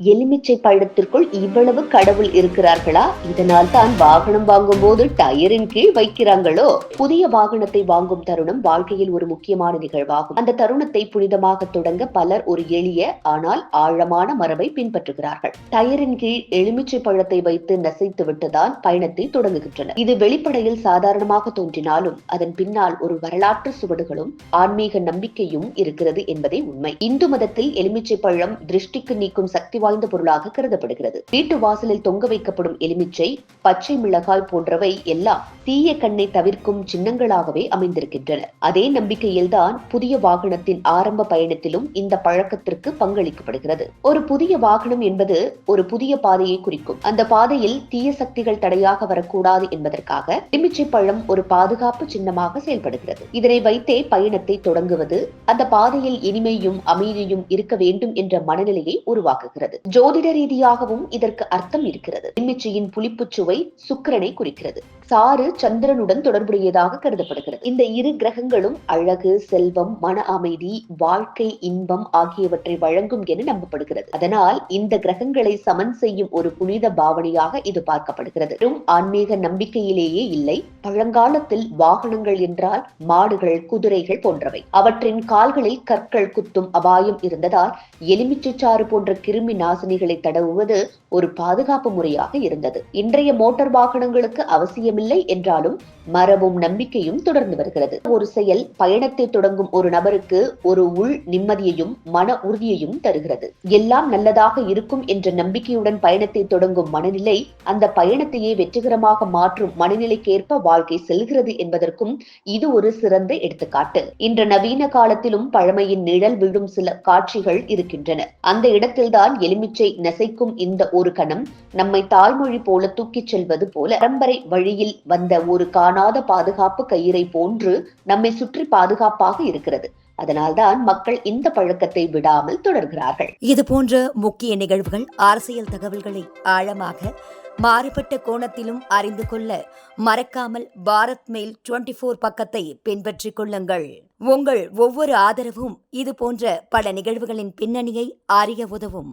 எலுமிச்சை பழத்திற்குள் இவ்வளவு கடவுள் இருக்கிறார்களா? இதனால் தான் வாகனம் வாங்கும் போது டயரின் கீழ் வைக்கிறாங்களோ? புதிய வாகனத்தை வாங்கும் தருணம் வாழ்க்கையில் ஒரு முக்கியமான நிகழ்வாகும். அந்த தருணத்தை புனிதமாக தொடங்க பலர் ஒரு எளிய ஆனால் ஆழமான மரபை பின்பற்றுகிறார்கள். டயரின் கீழ் எலுமிச்சை பழத்தை வைத்து நசைத்து விட்டுதான் பயணத்தை தொடங்குகின்றனர். இது வெளிப்படையில் சாதாரணமாக தோன்றினாலும் அதன் பின்னால் ஒரு வரலாற்று சுவடுகளும் ஆன்மீக நம்பிக்கையும் இருக்கிறது என்பதே உண்மை. இந்து மதத்தில் எலுமிச்சை பழம் திருஷ்டிக்கு நீக்கும் சக்தி வாய்ந்த பொருளாக கருதப்படுகிறது. வீட்டு வாசலில் தொங்க வைக்கப்படும் எலுமிச்சை பச்சை மிளகாய் போன்றவை எல்லாம் தீய கண்ணை தவிர்க்கும் சின்னங்களாகவே அமைந்திருக்கின்றன. அதே நம்பிக்கையில்தான் புதிய வாகனத்தின் ஆரம்ப பயணத்திலும் இந்த பழக்கத்திற்கு பங்களிக்கப்படுகிறது. ஒரு புதிய வாகனம் என்பது ஒரு புதிய பாதையை குறிக்கும். அந்த பாதையில் தீய சக்திகள் தடையாக வரக்கூடாது என்பதற்காக எலுமிச்சை பழம் ஒரு பாதுகாப்பு சின்னமாக செயல்படுகிறது. இதனை வைத்தே பயணத்தை தொடங்குவது அந்த பாதையில் இனிமையும் அமைதியும் இருக்க வேண்டும் என்ற மனநிலையை உருவாக்குகிறது. ஜோதிட ரீதியாகவும் இதற்கு அர்த்தம் இருக்கிறது. எலுமிச்சையின் புளிப்புச்சுவை சுக்கரனை சுக்கிரனை குறிக்கிறது. சாறு சந்திரனுடன் தொடர்புடையதாக கருதப்படுகிறது. இந்த இரு கிரகங்களும் அழகு செல்வம் மன அமைதி வாழ்க்கை இன்பம் ஆகியவற்றை வழங்கும் என நம்பப்படுகிறது. அதனால் இந்த கிரகங்களை சமன் செய்யும் ஒரு புனித பாவனையாக இது பார்க்கப்படுகிறது. ஆன்மீக நம்பிக்கையிலேயே இல்லை பழங்காலத்தில் வாகனங்கள் என்றால் மாடுகள் குதிரைகள் போன்றவை. அவற்றின் கால்களில் கற்கள் குத்தும் அபாயம் இருந்ததால் எலுமிச்சைச்சாறு போன்ற கிருமி நாசினிகளை தடவுவது ஒரு பாதுகாப்பு முறையாக இருந்தது. இன்றைய மோட்டார் வாகனங்களுக்கு அவசியம் அவசியமில்லை என்றாலும் மரபும் நம்பிக்கையும் தொடர்ந்து வருகிறது. ஒரு செயல் பயணத்தை தொடங்கும் ஒரு நபருக்கு ஒரு உள் நிம்மதியையும் மன உறுதியையும் தருகிறது. எல்லாம் நல்லதாக இருக்கும் என்ற நம்பிக்கையுடன் பயணத்தை தொடங்கும் மனநிலை அந்த பயணத்தையே வெற்றிகரமாக மாற்றும் மனநிலைக்கேற்ப வாழ்க்கை செல்கிறது என்பதற்கும் இது ஒரு சிறந்த எடுத்துக்காட்டு. இன்று நவீன காலத்திலும் பழமையின் நிழல் விழும் சில காட்சிகள் இருக்கின்றன. அந்த இடத்தில்தான் எலுமிச்சை நசைக்கும் இந்த ஒரு கணம் நம்மை தாய்மொழி போல தூக்கிச் செல்வது போல. பரம்பரை வழியில் வந்த ஒரு காணாத பாதுகாப்பு கயிறை போன்று நம்மை சுற்றி பாதுகாப்பாக இருக்கிறது. அதனால்தான் மக்கள் இந்த பழக்கத்தை விடாமல் தொடர்கிறார்கள். இது போன்ற முக்கிய நிகழ்வுகள் அரசியல் தகவல்களை ஆழமாக மாறுபட்ட கோணத்திலும் அறிந்து கொள்ள மறக்காமல் பாரத் மெயில் டுவெண்டி ஃபோர் பக்கத்தை பின்பற்றிக் கொள்ளுங்கள். உங்கள் ஒவ்வொரு ஆதரவும் இது போன்ற பல நிகழ்வுகளின் பின்னணியை அறிய உதவும்.